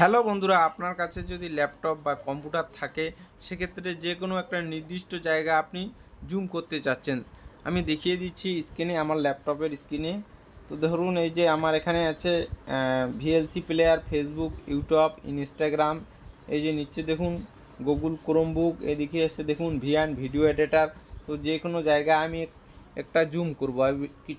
Hello বন্ধুরা, আপনার কাছে যদি ল্যাপটপ বা কম্পিউটার থাকে, সেক্ষেত্রে যে কোনো একটা নির্দিষ্ট জায়গা আপনি জুম করতে চাচ্ছেন। আমি দেখিয়ে দিচ্ছি স্ক্রিনে আমার ল্যাপটপের স্ক্রিনে তো ধরুন এই যে আমার এখানে আছে VLC player Facebook YouTube Instagram এই যে নিচে দেখুন গুগল ক্রোমবুক এদিকে এসে দেখুন ভিয়ান ভিডিও এডিটার তো যে কোনো জায়গায় আমি একটা জুম করব।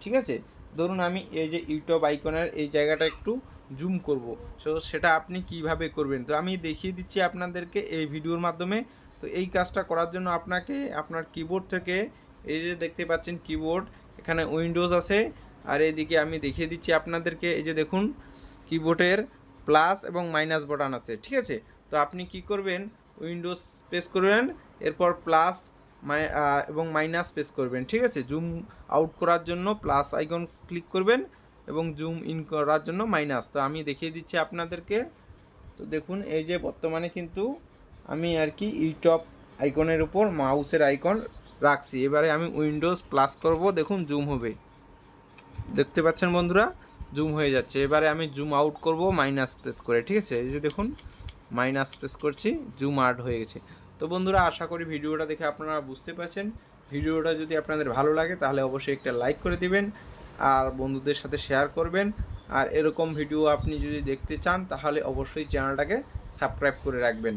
ঠিক আছে? ধরুন আমি এই যে ইউটিউব আইকনের এই জায়গাটা একটু জুম করব। সো সেটা আপনি কীভাবে করবেন? তো আমি দেখিয়ে দিচ্ছি আপনাদেরকে এই ভিডিওর মাধ্যমে। তো এই কাজটা করার জন্য আপনাকে আপনার কিবোর্ড থেকে এই যে দেখতে পাচ্ছেন কিবোর্ড এখানে উইন্ডোজ আছে। আর এইদিকে আমি দেখিয়ে দিচ্ছি আপনাদেরকে, এই যে দেখুন কিবোর্ডের প্লাস এবং মাইনাস বাটন আছে, ঠিক আছে? তো আপনি কি করবেন? উইন্ডোজ প্রেস করবেন, এরপর প্লাস এবং মাইনাস প্রেস করবেন, ঠিক আছে? জুম আউট করার জন্য প্লাস আইকন ক্লিক করবেন। এবং জুম ইন করার জন্য মাইনাস। তো আমি দেখিয়ে দিচ্ছি আপনাদেরকে। তো দেখুন, এই যে বর্তমানে কিন্তু আমি আর কি ইউটিউব আইকনের উপর মাউসের আইকন রাখছি। এবারে আমি উইন্ডোজ প্লাস করব। দেখুন, জুম হবে। দেখতে পাচ্ছেন বন্ধুরা, জুম হয়ে যাচ্ছে। এবারে আমি জুম আউট করব, মাইনাস প্রেস করে, ঠিক আছে? এই যে দেখুন, মাইনাস প্রেস করছি, জুম আউট হয়ে গেছে। তো বন্ধুরা, আশা করি ভিডিওটা দেখে আপনারা বুঝতে পারছেন। ভিডিওটা যদি আপনাদের ভালো লাগে, তাহলে অবশ্যই একটা লাইক করে দিবেন। আর বন্ধুদের সাথে শেয়ার করবেন। আর এরকম ভিডিও আপনি যদি দেখতে চান, তাহলে অবশ্যই চ্যানেলটাকে সাবস্ক্রাইব করে রাখবেন।